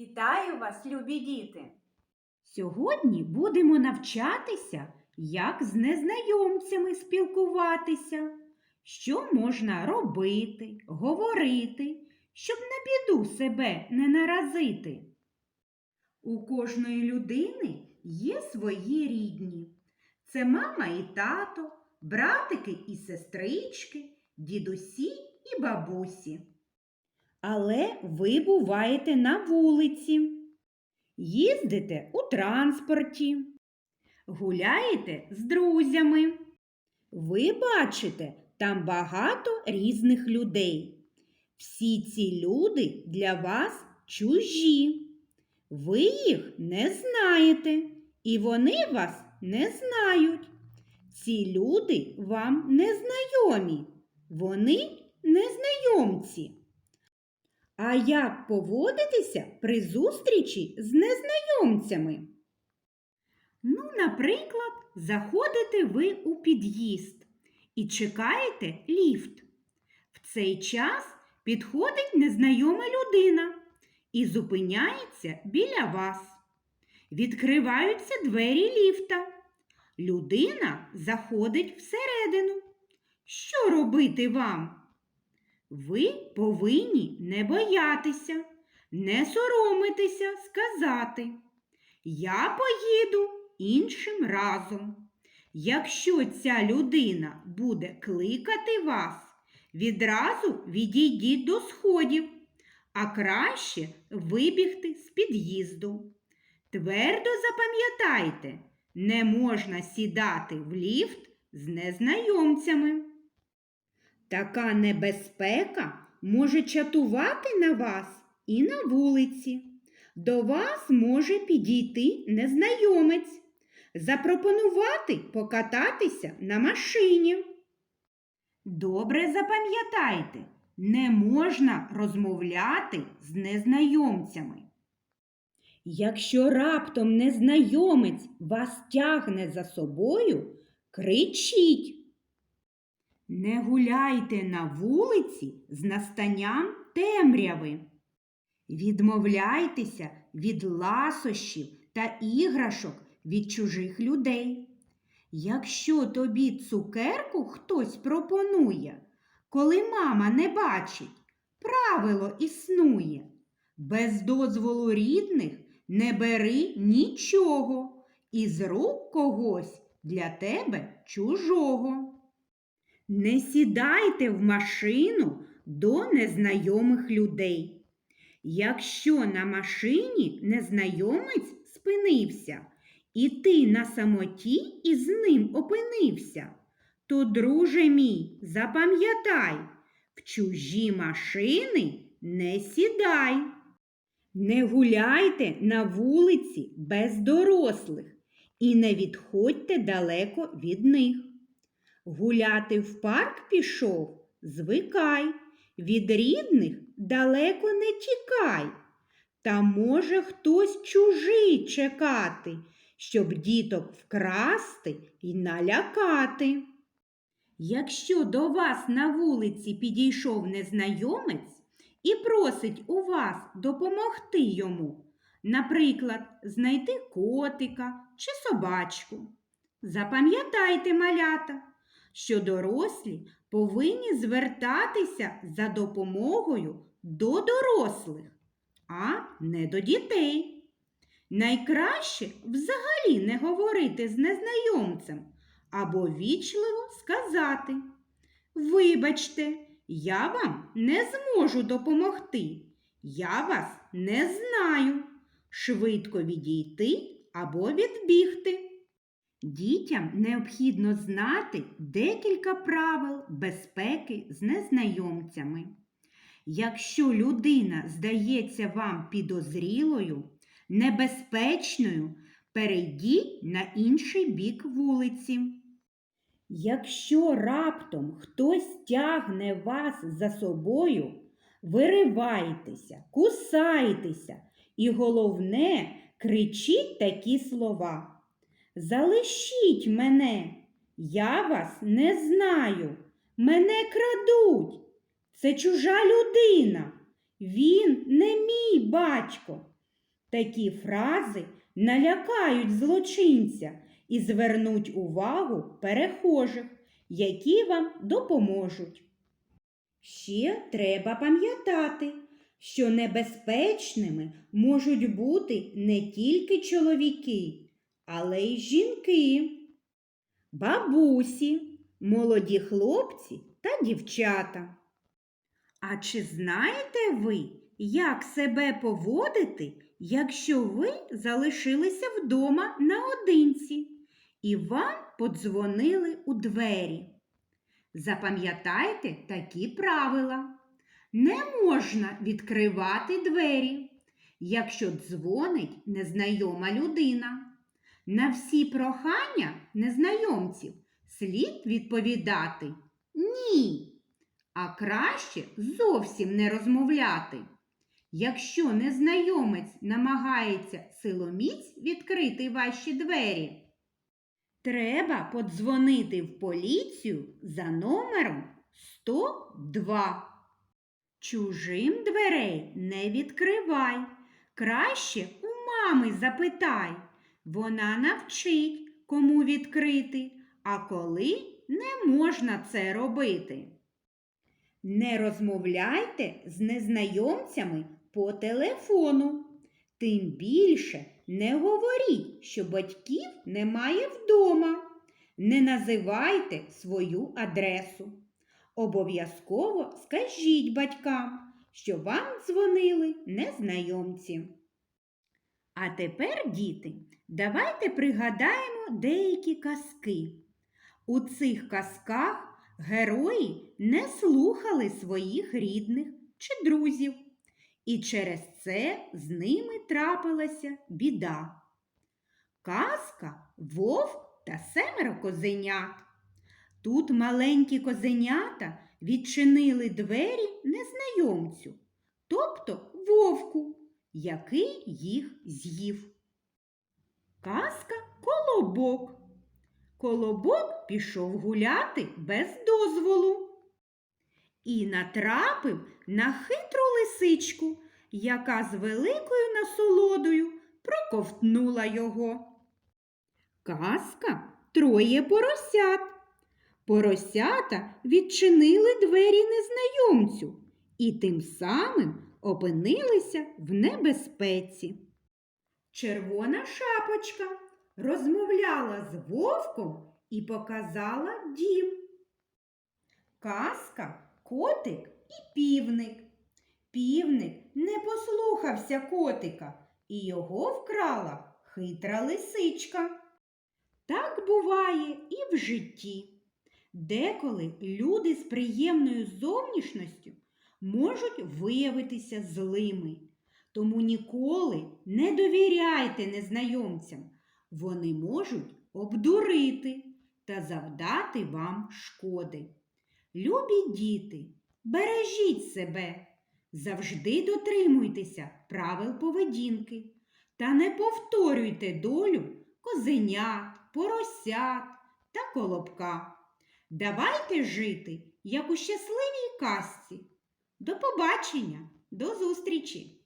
Вітаю вас, любі діти! Сьогодні будемо навчатися, як з незнайомцями спілкуватися, що можна робити, говорити, щоб на біду себе не наразити. У кожної людини є свої рідні. Це мама і тато, братики і сестрички, дідусі і бабусі. Але ви буваєте на вулиці, їздите у транспорті, гуляєте з друзями. Ви бачите там багато різних людей. Всі ці люди для вас чужі. Ви їх не знаєте, і вони вас не знають. Ці люди вам не знайомі, вони незнайомці. А як поводитися при зустрічі з незнайомцями? Ну, наприклад, заходите ви у під'їзд і чекаєте ліфт. В цей час підходить незнайома людина і зупиняється біля вас. Відкриваються двері ліфта. Людина заходить всередину. Що робити вам? Ви повинні не боятися, не соромитися сказати. Я поїду іншим разом. Якщо ця людина буде кликати вас, відразу відійдіть до сходів, а краще вибігти з під'їзду. Твердо запам'ятайте, не можна сідати в ліфт з незнайомцями. Така небезпека може чатувати на вас і на вулиці. До вас може підійти незнайомець, запропонувати покататися на машині. Добре запам'ятайте, не можна розмовляти з незнайомцями. Якщо раптом незнайомець вас тягне за собою, кричіть. Не гуляйте на вулиці з настанням темряви. Відмовляйтеся від ласощів та іграшок від чужих людей. Якщо тобі цукерку хтось пропонує, коли мама не бачить, правило існує. Без дозволу рідних не бери нічого із рук когось для тебе чужого. Не сідайте в машину до незнайомих людей. Якщо на машині незнайомець спинився, і ти на самоті із ним опинився, то, друже мій, запам'ятай, в чужі машини не сідай. Не гуляйте на вулиці без дорослих і не відходьте далеко від них. Гуляти в парк пішов, звикай, від рідних далеко не тікай. Та може хтось чужий чекати, щоб діток вкрасти і налякати. Якщо до вас на вулиці підійшов незнайомець і просить у вас допомогти йому, наприклад, знайти котика чи собачку. Запам'ятайте, малята, що дорослі повинні звертатися за допомогою до дорослих, а не до дітей. Найкраще взагалі не говорити з незнайомцем або вічливо сказати Вибачте, я вам не зможу допомогти. Я вас не знаю. Швидко відійти або відбігти. Дітям необхідно знати декілька правил безпеки з незнайомцями. Якщо людина здається вам підозрілою, небезпечною, перейдіть на інший бік вулиці. Якщо раптом хтось тягне вас за собою, виривайтеся, кусайтеся і головне, кричіть такі слова. Залишіть мене, я вас не знаю, мене крадуть. Це чужа людина. Він не мій батько. Такі фрази налякають злочинця і звернуть увагу перехожих, які вам допоможуть. Ще треба пам'ятати, що небезпечними можуть бути не тільки чоловіки, але й жінки, бабусі, молоді хлопці та дівчата. А чи знаєте ви, як себе поводити, якщо ви залишилися вдома наодинці і вам подзвонили у двері? Запам'ятайте такі правила. Не можна відкривати двері, якщо дзвонить незнайома людина. На всі прохання незнайомців слід відповідати ні, а краще зовсім не розмовляти. Якщо незнайомець намагається силоміць відкрити ваші двері, треба подзвонити в поліцію за номером 102. Чужим дверей не відкривай. Краще у мами запитай. Вона навчить, кому відкрити, а коли не можна це робити. Не розмовляйте з незнайомцями по телефону. Тим більше не говоріть, що батьків немає вдома. Не називайте свою адресу. Обов'язково скажіть батькам, що вам дзвонили незнайомці. А тепер, діти, давайте пригадаємо деякі казки. У цих казках герої не слухали своїх рідних чи друзів, і через це з ними трапилася біда. Казка вовк та семеро козенят. Тут маленькі козенята відчинили двері незнайомцю, тобто вовку, який їх з'їв. Казка колобок. Колобок пішов гуляти без дозволу і натрапив на хитру лисичку, яка з великою насолодою проковтнула його. Казка троє поросят. Поросята відчинили двері незнайомцю і тим самим опинилися в небезпеці. Червона шапочка розмовляла з вовком і показала дім. Казка, котик і півник. Півник не послухався котика, і його вкрала хитра лисичка. Так буває і в житті. Деколи люди з приємною зовнішністю можуть виявитися злими. Тому ніколи не довіряйте незнайомцям. Вони можуть обдурити та завдати вам шкоди. Любі діти, бережіть себе, завжди дотримуйтеся правил поведінки та не повторюйте долю козенят, поросят та колобка. Давайте жити, як у щасливій казці. До побачення, до зустрічі!